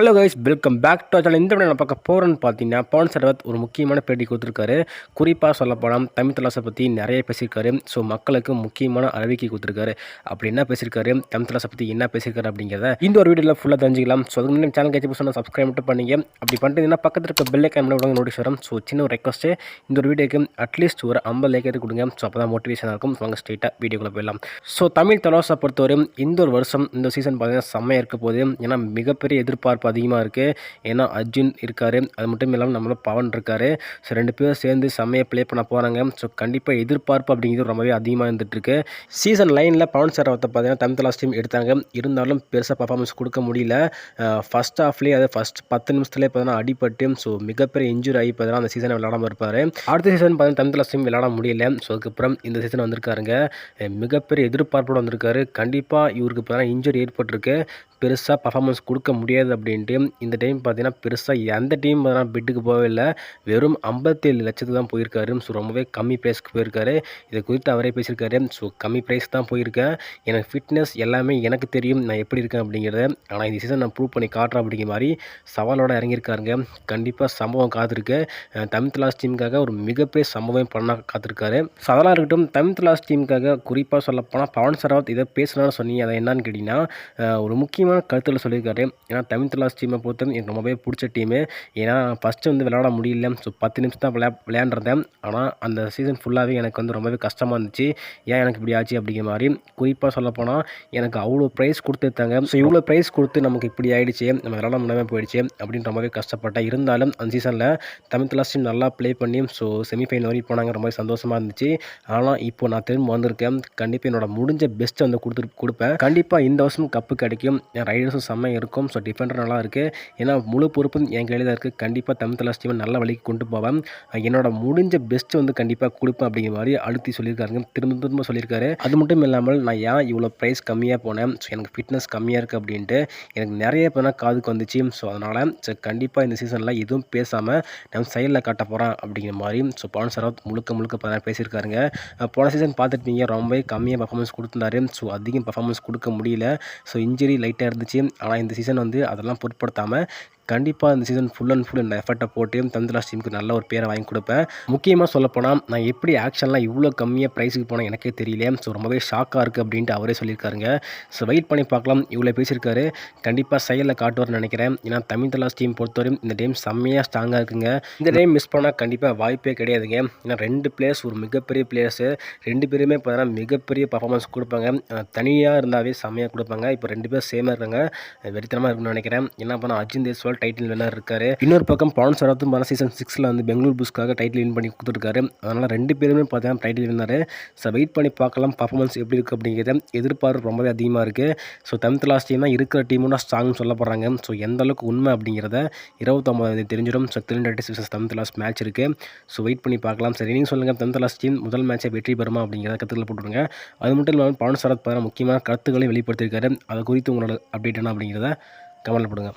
Hello guys welcome back to channel இந்த நான் பார்க்க போகிறேன்னு பார்த்தீங்கன்னா பவன் சரவத் ஒரு முக்கியமான பேட்டி கொடுத்துருக்காரு. குறிப்பாக சொல்லப்போனால் தமிழ் தலாசை பற்றி நிறைய பேசியிருக்காரு. ஸோ மக்களுக்கு முக்கியமான அறிவிக்கை கொடுத்துருக்காரு. அப்படி என்ன பேசியிருக்காரு? தமிழ் தலாசை பற்றி என்ன பேசியிருக்காரு அப்படிங்கிறத இந்த ஒரு வீடியோவில் ஃபுல்லாக தெரிஞ்சிக்கலாம். ஸோ அதுக்கு முன்னாடி சேனல் கட்சி சொன்னால் சப்ஸ்கிரைப் மட்டும் பண்ணிங்க. அப்படி பண்ணிட்டீங்கன்னா பக்கத்தில் இருக்க பெல் கேமரா விட நோட்டீஸ் வரும். ஸோ சின்ன ஒரு ரெக்வஸ்ட்டு இந்த ஒரு வீடியோக்கு அட்லீஸ்ட் ஒரு ஐம்பது லேக்கர் கொடுங்க. ஸோ அப்போ தான் மோட்டிவேஷனாக இருக்கும். ஸோ அங்கே ஸ்ட்ரெயிட்டாக வீடியோக்குள்ளே போயிடலாம். ஸோ தமிழ் தலாசை பொறுத்தவரை இந்த ஒரு வருஷம் இந்த சீசன் பார்த்தீங்கன்னா செம்மையாக இருக்க போது ஏன்னா மிகப்பெரிய எதிர்பார்ப்பு அதிகமாக இருக்குது ஏன்னா அர்ஜுன் இருக்கார். அது மட்டும் இல்லாமல் நம்மளோட பவன் இருக்கார். ஸோ ரெண்டு பேரும் சேர்ந்து செம்மையாக ப்ளே பண்ண போகிறாங்க ஸோ கண்டிப்பாக எதிர்பார்ப்பு அப்படிங்கிறது ரொம்பவே அதிகமாக இருந்துகிட்ருக்கு சீசன் லைனில் பவன் சரவத்தை பார்த்தீங்கன்னா தமிழ் தலாஸ் டீம் எடுத்தாங்க. இருந்தாலும் பெருசாக பர்ஃபார்மன்ஸ் கொடுக்க முடியல. ஃபஸ்ட் ஹாஃப்லேயே அது ஃபஸ்ட் பத்து நிமிஷத்துலேயே பார்த்தீங்கன்னா அடிபட்டு ஸோ மிகப்பெரிய இன்ஜுரி ஆகி பார்த்தீங்கன்னா அந்த சீசனை விளாடாமல் இருப்பார். அடுத்த சீசன் பார்த்தீங்கன்னா தமிழ் லாஸ்ட் டீம் விளாட முடியல. ஸோ அதுக்கப்புறம் இந்த சீசன் வந்திருக்காருங்க மிகப்பெரிய எதிர்பார்ப்போடு வந்திருக்காரு. கண்டிப்பாக இவருக்கு பார்த்தீங்கன்னா இன்ஜுரி ஏற்பட்டிருக்கு. பெருசாக பர்ஃபார்மன்ஸ் கொடுக்க முடியாது அப்படின்னு அப்படின்ட்டு இந்த டைம் பார்த்தீங்கன்னா பெருசாக எந்த டீம் பார்த்தீங்கன்னா பிட்டுக்கு போகவே இல்லை. வெறும் ஐம்பத்தேழு லட்சத்துக்கு தான் போயிருக்காரு. ஸோ ரொம்பவே கம்மி ப்ரைஸ்க்கு போயிருக்காரு. இதை குறித்து அவரே பேசியிருக்காரு. ஸோ கம்மி ப்ரைஸ் தான் போயிருக்கேன். எனக்கு ஃபிட்னஸ் எல்லாமே எனக்கு தெரியும். நான் எப்படி இருக்கேன் அப்படிங்கிறத ஆனால் இந்த சீசன் நான் ப்ரூவ் பண்ணி காட்டுறேன் அப்படிங்கிற மாதிரி சவாலோட இறங்கியிருக்காருங்க. கண்டிப்பாக சம்பவம் காத்திருக்கு. தமிழ் தலாஸ் டீமுக்காக ஒரு மிகப்பெரிய சம்பவம் பண்ண காத்திருக்காரு. ஸோ அதெல்லாம் இருக்கட்டும். தமிழ் தலாஸ் டீமுக்காக குறிப்பாக சொல்லப்போனால் பவன் சரவத் இதை பேசலாம்னு சொன்னீங்க. அதை என்னன்னு கேட்டிங்கன்னா ஒரு முக்கியமான கருத்தில் சொல்லியிருக்காரு. ஏன்னா தமிழ் லாஸ்ட் டீமை பொறுத்த எனக்கு ரொம்பவே பிடிச்ச டீமு ஏன்னா ஃபஸ்ட்டு வந்து விளையாட முடியல. ஸோ பத்து நிமிஷம் தான் விளையா விளையாண்டுருந்தேன். ஆனால் அந்த சீசன் ஃபுல்லாகவே எனக்கு வந்து ரொம்பவே கஷ்டமாக இருந்துச்சு. ஏன் எனக்கு இப்படி ஆச்சு அப்படிங்கிற மாதிரி. குறிப்பாக சொல்லப்போனால் எனக்கு அவ்வளோ ப்ரைஸ் கொடுத்துருத்தாங்க ஸோ இவ்வளோ ப்ரைஸ் கொடுத்து நமக்கு இப்படி ஆகிடுச்சு நம்ம விளையாட முடியாமல் போயிடுச்சு அப்படின்னு ரொம்பவே கஷ்டப்பட்டேன். இருந்தாலும் அந்த சீசனில் தமிழ் லாஸ்ட் டீம் நல்லா ப்ளே பண்ணி ஸோ செமிஃபைனல் வரைக்கும் போனாங்க. ரொம்பவே சந்தோஷமாக இருந்துச்சு. ஆனால் இப்போ நான் திரும்ப வந்திருக்கேன். கண்டிப்பாக என்னோட முடிஞ்ச பெஸ்ட்டை வந்து கொடுத்துட்டு கொடுப்பேன். கண்டிப்பாக இந்த வருஷம் கப்பு கிடைக்கும். ரைடர்ஸும் செம்மையாக இருக்கும். ஸோ டிஃபெண்டர் நல்லா இருக்குது ஏன்னா முழு பொறுப்பும் என் கையில் தான் இருக்குது கண்டிப்பாக தமிழ் தலாஸ் டீமை நல்ல வழிக்கு கொண்டு போவேன். என்னோட முடிஞ்ச பெஸ்ட்டு வந்து கண்டிப்பாக கொடுப்பேன் அப்படிங்கிற மாதிரி அழுத்தி சொல்லியிருக்காருங்க. திரும்ப திரும்ப சொல்லியிருக்காரு. அது மட்டும் இல்லாமல் நான் ஏன் இவ்வளோ ப்ரைஸ் கம்மியாக போனேன்? ஸோ எனக்கு ஃபிட்னஸ் கம்மியாக இருக்குது அப்படின்ட்டு எனக்கு நிறைய பேர் காதுக்கு வந்துச்சு. ஸோ அதனால் ஸோ கண்டிப்பாக இந்த சீசனில் எதுவும் பேசாமல் நம்ம சைடில் காட்ட போகிறேன் அப்படிங்கிற மாதிரி ஸோ பவன் சரவத் முழுக்க முழுக்க பார்த்தா பேசியிருக்காருங்க. போன சீசன் பார்த்துருப்பீங்க ரொம்பவே கம்மியாக பர்ஃபார்மன்ஸ் கொடுத்துருந்தாரு. ஸோ அதிகம் பர்ஃபார்மன்ஸ் கொடுக்க முடியல. ஸோ இன்ஜுரி லைட்டாக இருந்துச்சு. ஆனால் இந்த சீசன் வந்து அதெல்லாம் பொருட்படுத்தாமல் கண்டிப்பாக இந்த சீசன் ஃபுல் அண்ட் ஃபுல் இந்த எஃபர்ட்டை போட்டு தந்திராஸ் டீமுக்கு நல்ல ஒரு பேரை வாங்கி கொடுப்பேன். முக்கியமாக சொல்லப்போனால் நான் எப்படி ஆக்ஷன்லாம் இவ்வளோ கம்மியாக ப்ரைஸுக்கு போனால் எனக்கே தெரியல ஸோ ரொம்பவே ஷாக்காக இருக்குது அப்படின்ட்டு அவரே சொல்லியிருக்காருங்க. ஸோ வெயிட் பண்ணி பார்க்கலாம். இவ்வளோ பேசியிருக்காரு. கண்டிப்பாக செயலில் காட்டுவார்னு நினைக்கிறேன். ஏன்னா தமிழ் தலாஸ் டீம் பொறுத்தவரையும் இந்த டீம் செம்மையாக ஸ்ட்ராங்காக இருக்குங்க. இந்த டேம் மிஸ் பண்ணால் கண்டிப்பாக வாய்ப்பே கிடையாதுங்க. ஏன்னா ரெண்டு பிளேயர்ஸ் ஒரு மிகப்பெரிய பிளேயர்ஸு ரெண்டு பேருமே பார்த்தீங்கன்னா மிகப்பெரிய பர்ஃபார்மன்ஸ் கொடுப்பாங்க. தனியாக இருந்தாவே செம்மையாக கொடுப்பாங்க. இப்போ ரெண்டு பேர் சேமாக இருக்காங்க. வெறித்தனமாக இருக்குன்னு நினைக்கிறேன். என்ன பண்ணால் அர்ஜுன் தேஸ்வால் டைட்டில் விளையாடுறாரு இன்னொரு பக்கம் பவன் சரத்தும் பல சீசன் சிக்ஸில் வந்து பெங்களூர் புஷ்காக டைட்டில் வின் பண்ணி கொடுத்துருக்காரு. அதனால் ரெண்டு பேருமே பார்த்தீங்கன்னா டைட்டில் வின்னார் ஸோ வெயிட் பண்ணி பார்க்கலாம் பர்ஃபார்மன்ஸ் எப்படி இருக்குது அப்படிங்கிறத. எதிர்பார்ப்பு ரொம்பவே அதிகமாக இருக்குது ஸோ டென்த் லாஸ்ட் டீம் தான் இருக்கிற டீமும் ஸ்ட்ராங்னு சொல்ல போகிறாங்க ஸோ எந்த அளவுக்கு உண்மை அப்படிங்கிறத இருபத்தொம்பது தெரிஞ்சிடும். ஸோ திருநெட்டி விசஸ் டென்த் லாஸ்ட் மேட்ச் இருக்குது ஸோ வெயிட் பண்ணி பார்க்கலாம். சரி நீங்கள் சொல்லுங்கள் டென்த் லாஸ்ட் டீம் முதல் மேட்சை வெற்றி பெறுமா அப்படிங்கிறத கருத்துக்களை போட்டுருங்க. அது மட்டும் இல்லாமல் பவன் சரத் பார்த்தா முக்கியமான கருத்துக்களை வெளிப்படுத்தியிருக்காரு. அதை குறித்து உங்களோட அப்டேட் என்ன அப்படிங்கிறத கமெண்ட்டில் போடுங்க.